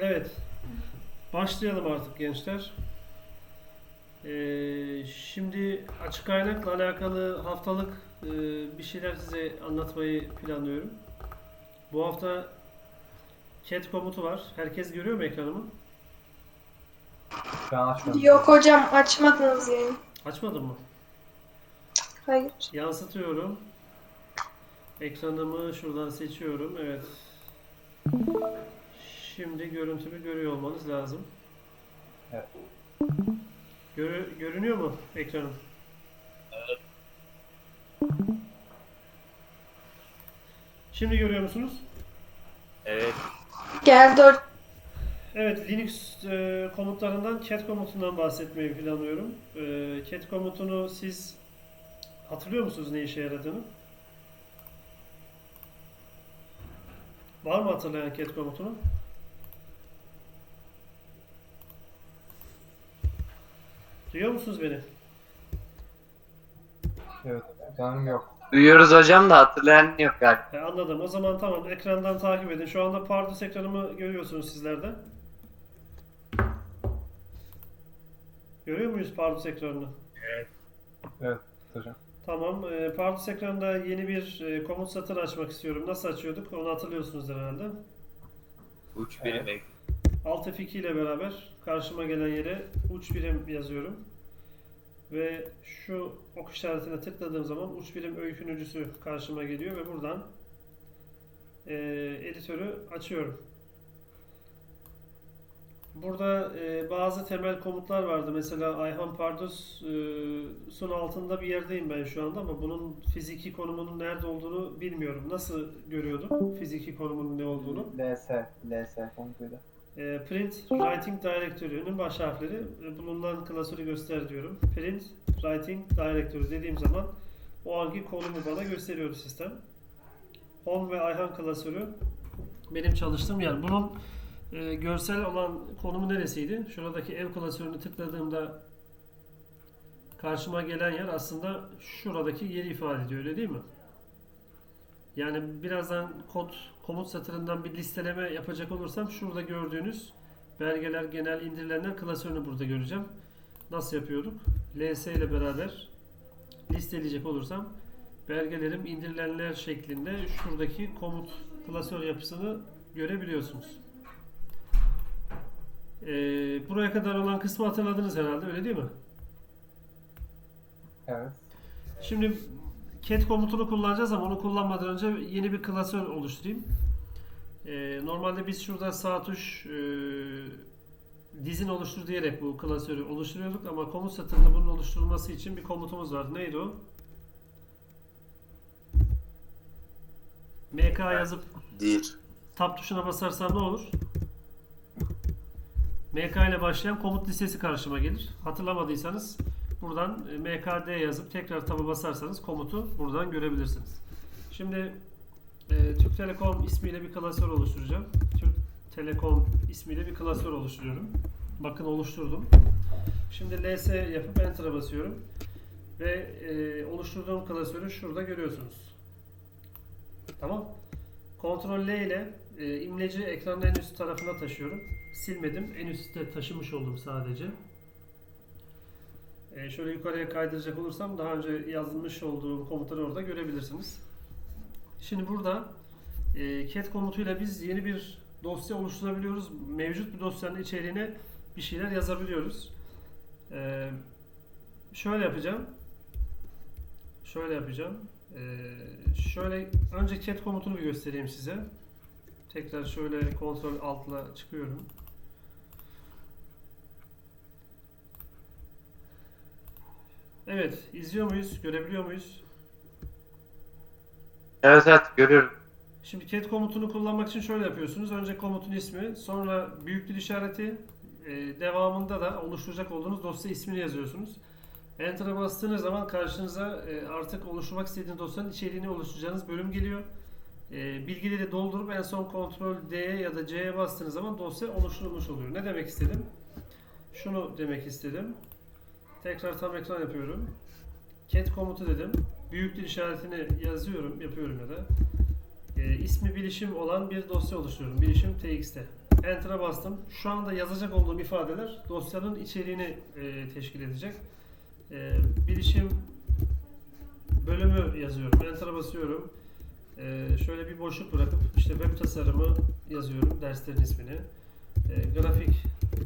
Evet. Başlayalım artık gençler. Ee, şimdi açık kaynakla alakalı haftalık e, bir şeyler size anlatmayı planlıyorum. Bu hafta cat komutu var. Herkes görüyor mu ekranımı? Ben açmadım. Yok hocam açmadınız yayını. Açmadın mı? Hayır. Yansıtıyorum. Ekranımı şuradan seçiyorum. Evet. Şimdi görüntümü görüyor olmanız lazım. Evet. Görü- görünüyor mu ekranım? Şimdi görüyor musunuz? Evet. Geldi hocam. Evet, Linux e, komutlarından cat komutundan bahsetmeyi planlıyorum. E, cat komutunu siz hatırlıyor musunuz ne işe yaradığını? Var mı hatırlayan cat komutunu? Duyuyor musunuz beni? Evet. Canım yok. Duyuyoruz hocam da hatırlayan yok galiba. He, anladım. O zaman tamam. Ekrandan takip edin. Şu anda Pardus ekranımı görüyorsunuz sizler de. Görüyor muyuz Pardus ekranını? Evet hocam. Tamam. E, Pardus ekranında yeni bir e, komut satırı açmak istiyorum. Nasıl açıyorduk? Onu hatırlıyorsunuz herhalde. Uç Evet. Alt F2 ile beraber karşıma gelen yere uç birim yazıyorum. Ve şu ok işaretine tıkladığım zaman uç birim öykünücüsü karşıma geliyor ve buradan e, editörü açıyorum. Burada e, bazı temel komutlar vardı. Mesela Ayhan Pardus e, sun altında bir yerdeyim ben şu anda ama bunun fiziki konumunun nerede olduğunu bilmiyorum. Nasıl görüyorduk fiziki konumunun ne olduğunu? LS. LS komutuyla. E, Print Writing Directory'nin baş harfleri e, bulunan klasörü göster diyorum. Print Writing Directory dediğim zaman o anki konumu bana gösteriyor sistem. Home ve Ayhan klasörü benim çalıştığım yer. Bunun e, görsel olan konumu neresiydi? Şuradaki ev klasörünü tıkladığımda karşıma gelen yer aslında şuradaki yeri ifade ediyor öyle değil mi? Yani birazdan kod komut satırından bir listeleme yapacak olursam şurada gördüğünüz belgeler genel indirilenler klasörünü burada göreceğim. Nasıl yapıyorduk? ls ile beraber listeleyecek olursam belgelerim indirilenler şeklinde şuradaki komut klasör yapısını görebiliyorsunuz. Ee, buraya kadar olan kısmı hatırladınız herhalde öyle değil mi? Evet. Şimdi cat komutunu kullanacağız ama onu kullanmadan önce yeni bir klasör oluşturayım. Ee, normalde biz şurada sağ tuş e, dizin oluştur diyerek bu klasörü oluşturuyorduk ama komut satırında bunun oluşturulması için bir komutumuz var. Neydi o? MK yazıp Dir. Tab tuşuna basarsam ne olur? MK ile başlayan komut listesi karşıma gelir. Hatırlamadıysanız buradan e, MKD yazıp tekrar tab'a basarsanız komutu buradan görebilirsiniz. Şimdi e, Türk Telekom ismiyle bir klasör oluşturacağım. Türk Telekom ismiyle bir klasör oluşturuyorum. Bakın oluşturdum. Şimdi ls yapıp enter'a basıyorum. Ve e, oluşturduğum klasörü şurada görüyorsunuz. Tamam. Ctrl L ile e, imleci ekranın en üst tarafına taşıyorum. Silmedim. En üstte taşımış oldum sadece. E, şöyle yukarıya kaydıracak olursam daha önce yazılmış olduğum komutları orada görebilirsiniz. Şimdi burada e, cat komutuyla biz yeni bir dosya oluşturabiliyoruz. Mevcut bir dosyanın içeriğine bir şeyler yazabiliyoruz. E, şöyle yapacağım. Şöyle yapacağım. Ee, şöyle önce cat komutunu bir göstereyim size. Tekrar şöyle kontrol altına çıkıyorum. Evet, izliyor muyuz? Görebiliyor muyuz? Evet evet görüyorum. Şimdi cat komutunu kullanmak için şöyle yapıyorsunuz. Önce komutun ismi, sonra büyük dil işareti, e, devamında da oluşturacak olduğunuz dosya ismini yazıyorsunuz. Enter'a bastığınız zaman karşınıza e, artık oluşturmak istediğiniz dosyanın içeriğini oluşturacağınız bölüm geliyor. E, bilgileri doldurup en son Ctrl D'ye ya da C'ye bastığınız zaman dosya oluşturulmuş oluyor. Ne demek istedim? Şunu demek istedim. Tekrar tam ekran yapıyorum. Cat komutu dedim. Büyük dil işaretini yazıyorum, yapıyorum ya da. E, ismi bilişim olan bir dosya oluşturuyorum. Bilişim txt'te. Enter'a bastım. Şu anda yazacak olduğum ifadeler dosyanın içeriğini e, teşkil edecek. E, bilişim bölümü yazıyorum. Enter'a basıyorum. E, şöyle bir boşluk bırakıp işte web tasarımı yazıyorum derslerin ismini. E, grafik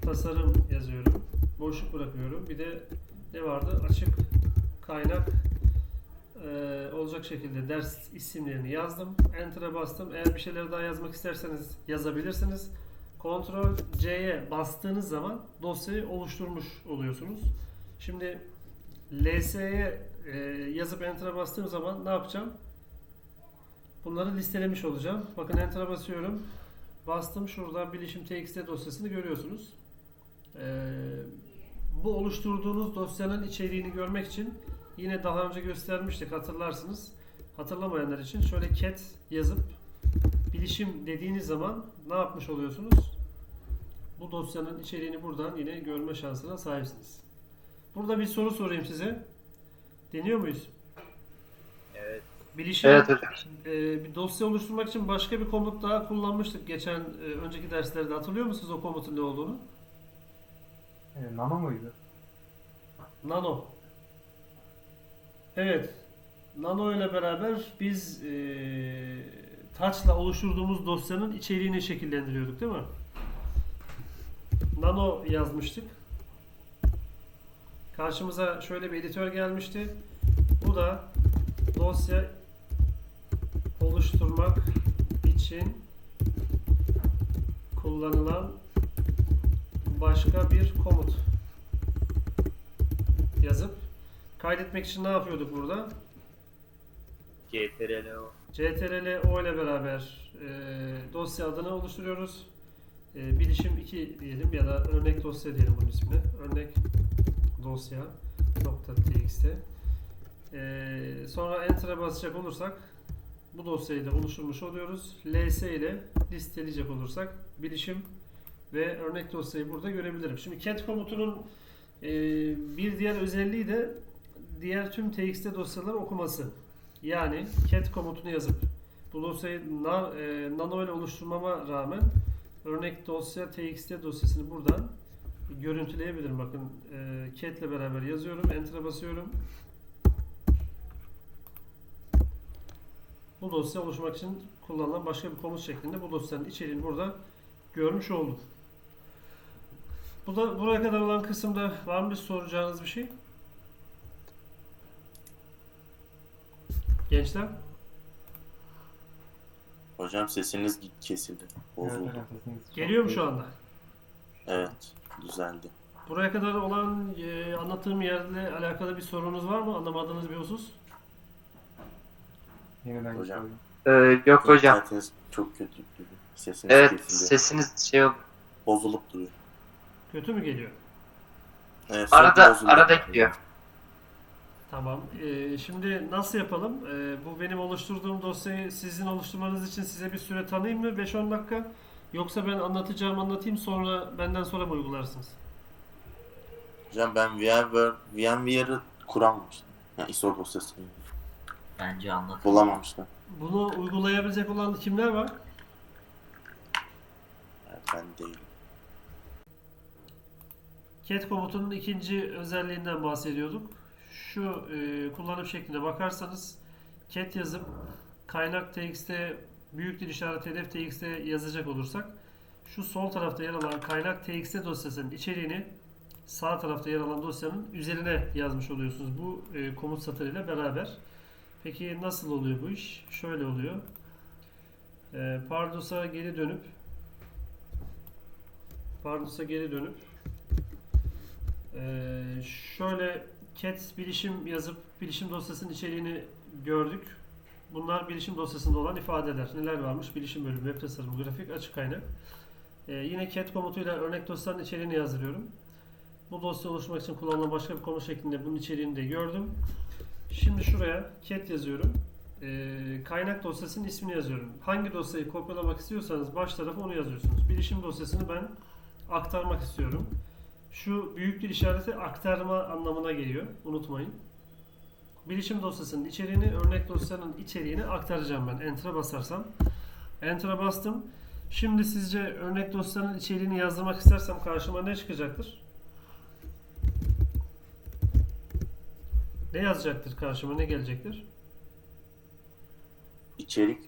tasarım yazıyorum. Boşluk bırakıyorum. Bir de ne vardı? Açık kaynak e, olacak şekilde ders isimlerini yazdım. Enter'a bastım. Eğer bir şeyler daha yazmak isterseniz yazabilirsiniz. Ctrl C'ye bastığınız zaman dosyayı oluşturmuş oluyorsunuz. Şimdi LS'ye e, yazıp Enter'a bastığım zaman ne yapacağım? Bunları listelemiş olacağım. Bakın Enter'a basıyorum. Bastım. Şurada bilişim txt dosyasını görüyorsunuz. Ee, bu oluşturduğunuz dosyanın içeriğini görmek için yine daha önce göstermiştik hatırlarsınız. Hatırlamayanlar için şöyle cat yazıp bilişim dediğiniz zaman ne yapmış oluyorsunuz? Bu dosyanın içeriğini buradan yine görme şansına sahipsiniz. Burada bir soru sorayım size. Deniyor muyuz? Evet. Bilişim Evet e, bir dosya oluşturmak için başka bir komut daha kullanmıştık geçen e, önceki derslerde. Hatırlıyor musunuz o komutun ne olduğunu? E, nano muydu? Nano. Evet. Nano ile beraber biz e, Touch'la oluşturduğumuz dosyanın içeriğini şekillendiriyorduk değil mi? Nano yazmıştık. Karşımıza şöyle bir editör gelmişti. Bu da dosya oluşturmak için kullanılan başka bir komut yazıp kaydetmek için ne yapıyorduk burada? CTRL-O. CTRL O ile beraber e, dosya adını oluşturuyoruz. E, bilişim 2 diyelim ya da örnek dosya diyelim bunun ismini. Örnek dosya .txt e, sonra Enter'a basacak olursak bu dosyayı da oluşturmuş oluyoruz. ls ile listeleyecek olursak bilişim ve örnek dosyayı burada görebilirim. Şimdi cat komutunun e, bir diğer özelliği de diğer tüm txt dosyaları okuması. Yani cat komutunu yazıp bu dosyayı na, e, nano ile oluşturmama rağmen örnek dosya txt dosyasını buradan görüntüleyebilirim. Bakın e, cat ile beraber yazıyorum. Enter'a basıyorum. Bu dosya oluşturmak için kullanılan başka bir komut şeklinde bu dosyanın içeriğini burada görmüş olduk. Bu da buraya kadar olan kısımda var mı bir soracağınız bir şey? Gençler? Hocam sesiniz kesildi. Evet Bozuldu. sesiniz çok Geliyor mu şu anda? Evet. Düzeldi. Buraya kadar olan e, anlattığım yerle alakalı bir sorunuz var mı? Anlamadığınız bir husus? Yeniden Hocam. Ee, yok hocam. İnternetiniz çok kötü. Sesiniz Evet kesildi. sesiniz şey oldu. Bozulup duruyor. Kötü mü geliyor? Evet, Arada arada gidiyor. Tamam. E, şimdi nasıl yapalım? E, bu benim oluşturduğum dosyayı sizin oluşturmanız için size bir süre tanıyayım mı? 5-10 dakika. Yoksa ben anlatacağım anlatayım sonra benden sonra mı uygularsınız? Hocam ben VMware, VMware'ı kuramamıştım. Yani ISO dosyasını Bence anlat. bulamamıştım. Bunu uygulayabilecek olan kimler var? Ben değilim. Cat komutunun ikinci özelliğinden bahsediyorduk. Şu e, kullanım şekline bakarsanız cat yazıp kaynak txt büyük dil işareti hedef txt yazacak olursak şu sol tarafta yer alan kaynak txt dosyasının içeriğini sağ tarafta yer alan dosyanın üzerine yazmış oluyorsunuz bu e, komut satırıyla beraber. Peki nasıl oluyor bu iş? Şöyle oluyor. E, Pardus'a geri dönüp Pardus'a geri dönüp ee, şöyle cat bilişim yazıp bilişim dosyasının içeriğini gördük. Bunlar bilişim dosyasında olan ifadeler. Neler varmış? Bilişim bölümü, web tasarımı, grafik, açık kaynak. Ee, yine cat komutuyla örnek dosyanın içeriğini yazdırıyorum. Bu dosya oluşturmak için kullanılan başka bir komut şeklinde bunun içeriğini de gördüm. Şimdi şuraya cat yazıyorum. Ee, kaynak dosyasının ismini yazıyorum. Hangi dosyayı kopyalamak istiyorsanız baş tarafa onu yazıyorsunuz. Bilişim dosyasını ben aktarmak istiyorum. Şu büyük dil işareti aktarma anlamına geliyor. Unutmayın. Bilişim dosyasının içeriğini, örnek dosyanın içeriğini aktaracağım ben. Enter'a basarsam. Enter'a bastım. Şimdi sizce örnek dosyanın içeriğini yazdırmak istersem karşıma ne çıkacaktır? Ne yazacaktır karşıma? Ne gelecektir? İçerik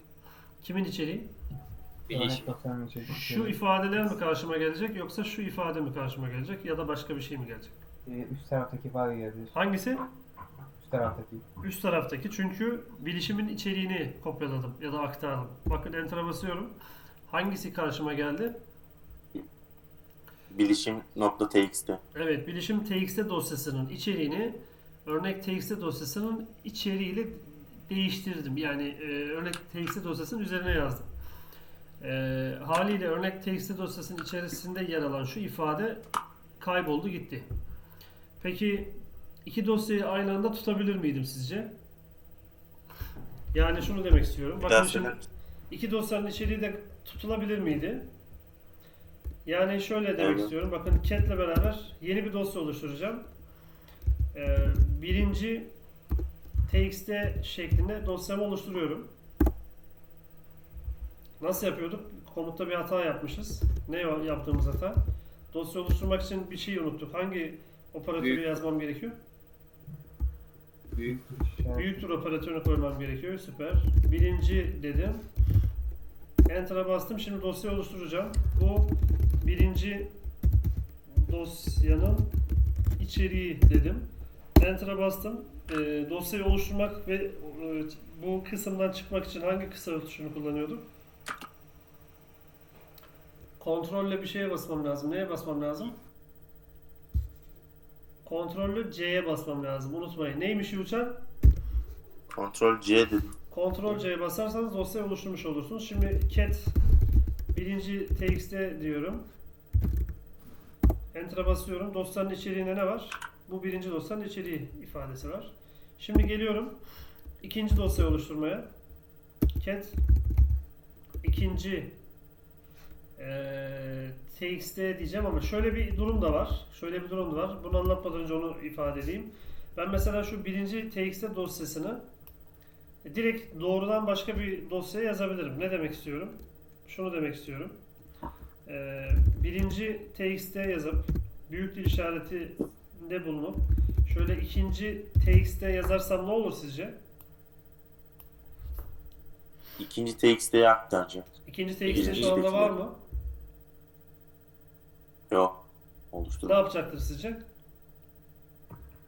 Kimin içeriği? İçeriği. Şu ifadeler mi karşıma gelecek yoksa şu ifade mi karşıma gelecek ya da başka bir şey mi gelecek? Ee, üst taraftaki ifade gelir. Hangisi? Üst taraftaki. Üst taraftaki çünkü bilişimin içeriğini kopyaladım ya da aktardım. Bakın enter'a basıyorum. Hangisi karşıma geldi? bilişim.txt Evet, bilişim txt dosyasının içeriğini örnek txt dosyasının içeriğiyle değiştirdim. Yani e, örnek txt dosyasının üzerine yazdım. E, haliyle örnek txt dosyasının içerisinde yer alan şu ifade kayboldu gitti. Peki iki dosyayı aynı anda tutabilir miydim sizce? Yani şunu demek istiyorum. Bakın şimdi iki dosyanın içeriği de tutulabilir miydi? Yani şöyle demek Evet. istiyorum. Bakın cat'le beraber yeni bir dosya oluşturacağım. Ee, birinci txt şeklinde dosyamı oluşturuyorum. Nasıl yapıyorduk? Komutta bir hata yapmışız. Ne yaptığımız hata? Dosya oluşturmak için bir şey unuttuk. Hangi operatörü Büyük. yazmam gerekiyor? Büyük. İşaret. Büyüktür operatörünü koymam gerekiyor. Süper. Birinci dedim. Enter'a bastım. Şimdi dosya oluşturacağım. Bu birinci dosyanın içeriği dedim. Enter'a bastım. Ee, dosyayı oluşturmak ve e, bu kısımdan çıkmak için hangi kısa tuşunu kullanıyordum? Kontrolle bir şeye basmam lazım. Neye basmam lazım? Kontrollü C'ye basmam lazım. Unutmayın. Neymiş Yuçan? Ctrl C dedim. Ctrl C'ye basarsanız dosyayı oluşturmuş olursunuz. Şimdi cat birinci txt diyorum. Enter'a basıyorum. Dosyanın içeriğinde ne var? Bu birinci dosyanın içeriği ifadesi var. Şimdi geliyorum ikinci dosyayı oluşturmaya. Cat ikinci eee txt diyeceğim ama şöyle bir durum da var. Şöyle bir durum da var. Bunu anlatmadan önce onu ifade edeyim. Ben mesela şu birinci txt dosyasını e, Direkt doğrudan başka bir dosyaya yazabilirim. Ne demek istiyorum? Şunu demek istiyorum. Ee, birinci txt yazıp büyük dil işaretinde bulunup şöyle ikinci txt yazarsam ne olur sizce? İkinci txt'ye aktaracak. İkinci txt şu anda var mı? Yok. Ne Oluştur. yapacaktır sizce?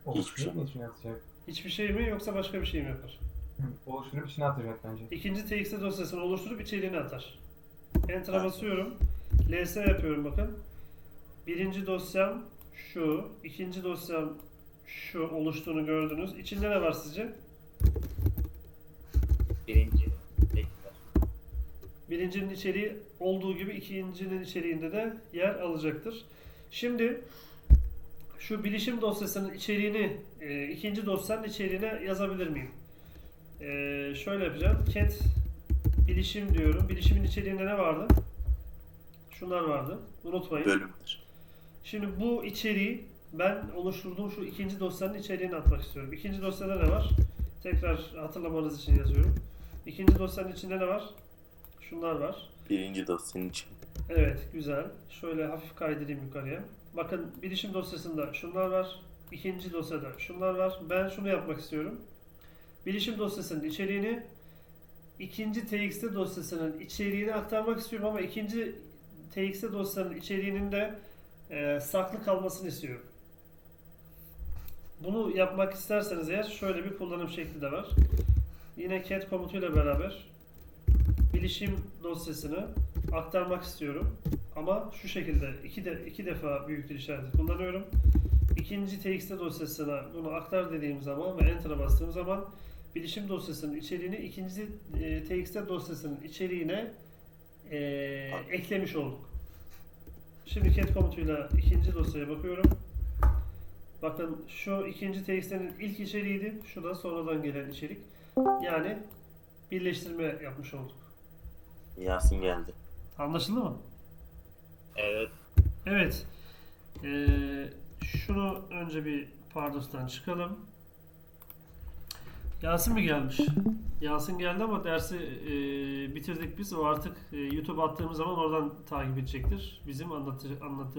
Oluşturup şey. içine atacak. Hiçbir şey mi yoksa başka bir şey mi yapar? Oluşturup içine atacak bence. İkinci txt dosyasını oluşturup içeriğini atar. Enter'a basıyorum. ls yapıyorum bakın. Birinci dosyam şu. ikinci dosyam şu oluştuğunu gördünüz. İçinde ne var sizce? Birinci. Tekrar. Birincinin içeriği olduğu gibi ikincinin içeriğinde de yer alacaktır. Şimdi şu bilişim dosyasının içeriğini e, ikinci dosyanın içeriğine yazabilir miyim? E, şöyle yapacağım. Cat bilişim diyorum. Bilişimin içeriğinde ne vardı? Şunlar vardı. Unutmayın. Bölümler. Şimdi bu içeriği ben oluşturduğum şu ikinci dosyanın içeriğine atmak istiyorum. İkinci dosyada ne var? Tekrar hatırlamanız için yazıyorum. İkinci dosyanın içinde ne var? Şunlar var. Birinci dosyanın için. Evet, güzel. Şöyle hafif kaydırayım yukarıya. Bakın bilişim dosyasında şunlar var. İkinci dosyada şunlar var. Ben şunu yapmak istiyorum. Bilişim dosyasının içeriğini ikinci txt dosyasının içeriğine aktarmak istiyorum ama ikinci txt dosyanın içeriğinin de e, saklı kalmasını istiyorum. Bunu yapmak isterseniz eğer şöyle bir kullanım şekli de var. Yine cat komutuyla beraber bilişim dosyasını aktarmak istiyorum. Ama şu şekilde iki de iki defa büyük dil işareti kullanıyorum. İkinci txt dosyasına bunu aktar dediğim zaman ve enter'a bastığım zaman bilişim dosyasının içeriğini ikinci e, txt dosyasının içeriğine e, eklemiş olduk. Şimdi cat komutuyla ikinci dosyaya bakıyorum. Bakın şu ikinci txt'nin ilk içeriğiydi. Şu da sonradan gelen içerik. Yani birleştirme yapmış olduk. Yasin geldi. Anlaşıldı mı? Evet. Evet. Ee, şunu önce bir Pardos'tan çıkalım. Yasin mi gelmiş? Yasin geldi ama dersi e, bitirdik biz. O artık e, YouTube attığımız zaman oradan takip edecektir. Bizim anlatı, anlattığımız